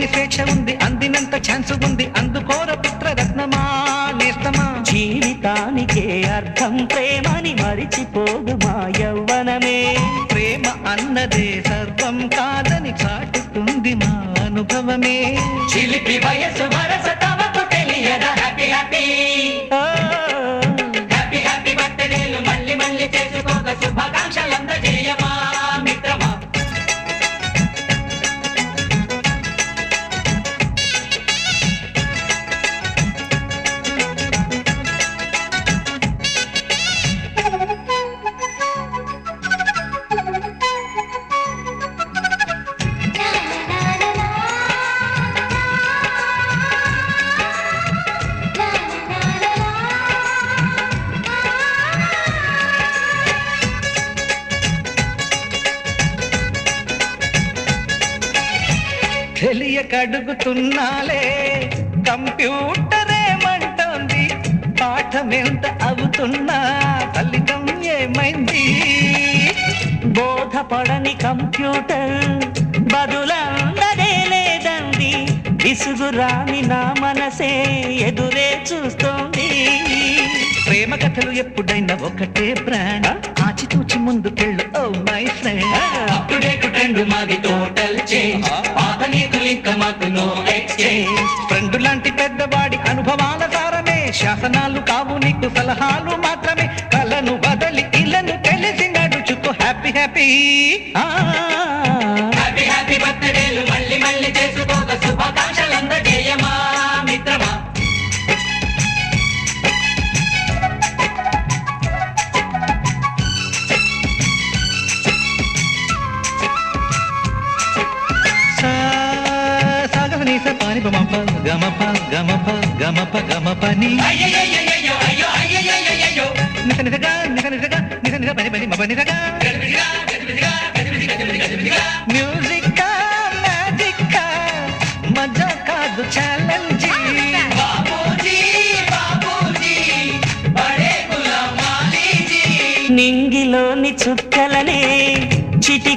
ఆపలేని స్వేచ్ఛ ఉంది అందినంత ఛాన్స్ ఉంది. అందుకోర పుత్ర రత్నమా నేస్తమా? జీవితానికే అర్థం ప్రేమని మరిచిపోదు మా యవ్వనమే. ప్రేమ అన్నదే సర్వం కాదని చాటుతుంది మా అనుభవమే. తెలియకడుగుతున్నాలే. కంప్యూటర్ కంప్యూటరేమంటోంది పాఠం ఎంత అవుతున్నా ఫలితం ఏమైంది? బోధపడని కంప్యూటర్ బదులందదే లేదండి విసుగురాని నా మనసే ఎదురే చూస్తోంది. ప్రేమ కథలు ఎప్పుడైనా ఒకటే ప్రాణ. ఆచితూచి ముందుకెళ్ళు ఓ my friend up to date trend మాది టోటల్ చేంజ్ పాత నీతులు ఇంకా మాకు నో ఎక్స్చేంజ్ ఫ్రెండ్ లాంటి పెద్దవాడి అనుభవాల సారమే. శాసనాలు కావు నీకు సలహాలు మాత్రమే. కలను బదలి ఇలను తెలిసి నడుచుకో. హ్యాపీ హ్యాపీ హ్యాపీ హ్యాపీ బర్త్డేలు మళ్ళీ మళ్ళీ చేసుకోక. శుభాకాంక్షలందజేయమా సాగనీస పాని బమప గమప గమప గమప గమప ని అయ్యయ్యయ్యయ్యో అయ్యో అయ్యయ్యయ్యయ్యో నిస నిస నిస నిస పని పని మప నిసగా మ్యూజిక్ మ్యాజిక్ మజా కాదు ఛాలెంజ్ నింగిలోని చుక్కలనే చిటి